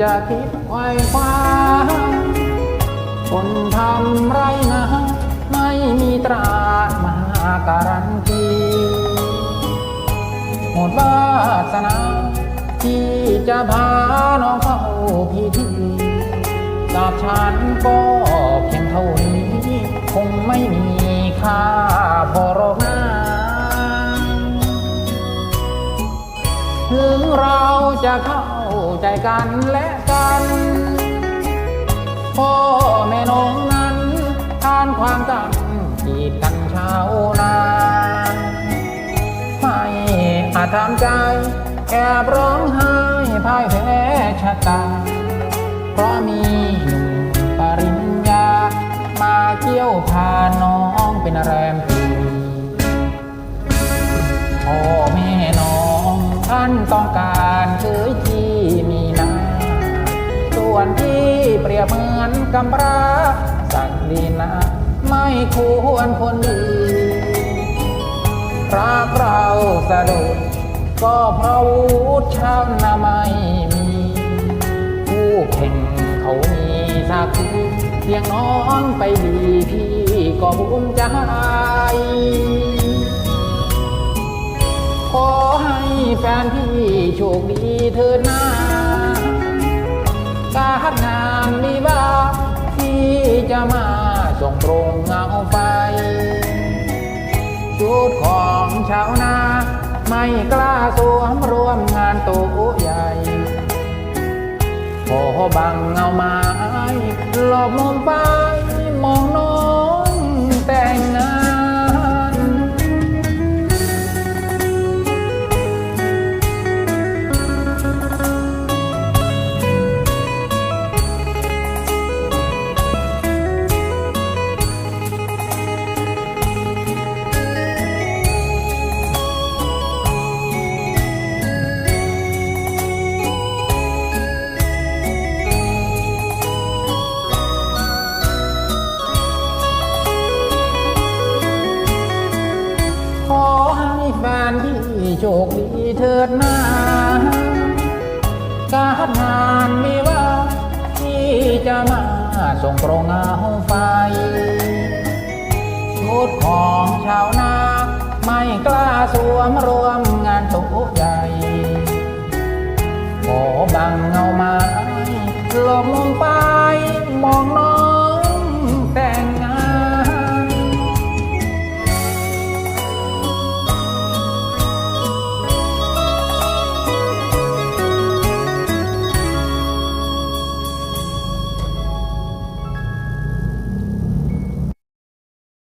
จะคิดไว้คว้าคนทำไรนะไม่มีตรามาการันตีหมดวาสนาที่จะพาน้องเข้าพิธีจากฉันก็เพียงเท่านี้ คงไม่มีค่าพอรอกนะถึงเราจะเข้า กันและกัน พ่อแม่น้องนั้นทานความกันกีดกันเช้านาไม่อาจทำใจแอบร้องไห้พ่ายแพ้ชะตา เพราะมีหนุ่มปริญญา มาเกี่ยวพาน้องเป็นแรมปีพ่อแม่น้องท่านต้องการเคย ส่วนที่เปรียบเหมือนกำพร้าสักดีนาไม่ควรคนดีรักเราสะดุดก็เพราะวุฒิชาวนาไม่มี ผู้แข่งเขามีสักทีเพียงน้องไปดีพี่ก็ภูมิใจขอให้แฟนพี่โชคดีเถิดนา การงานมีว่าที่จะมาส่งตรงเงาไฟชุดของชาวนา ไม่กล้าสวมรวมงานโตใหญ่ขอบังเงาไม้หลบมุมไปมองน้อง โชคดีเถิดนาการงานมีว่าที่จะมาส่งตรงเงาไฟชุดของชาวนา ไม่กล้าสวมรวมงานโตใหญ่ขอบังเงาไม้หลบมุมไป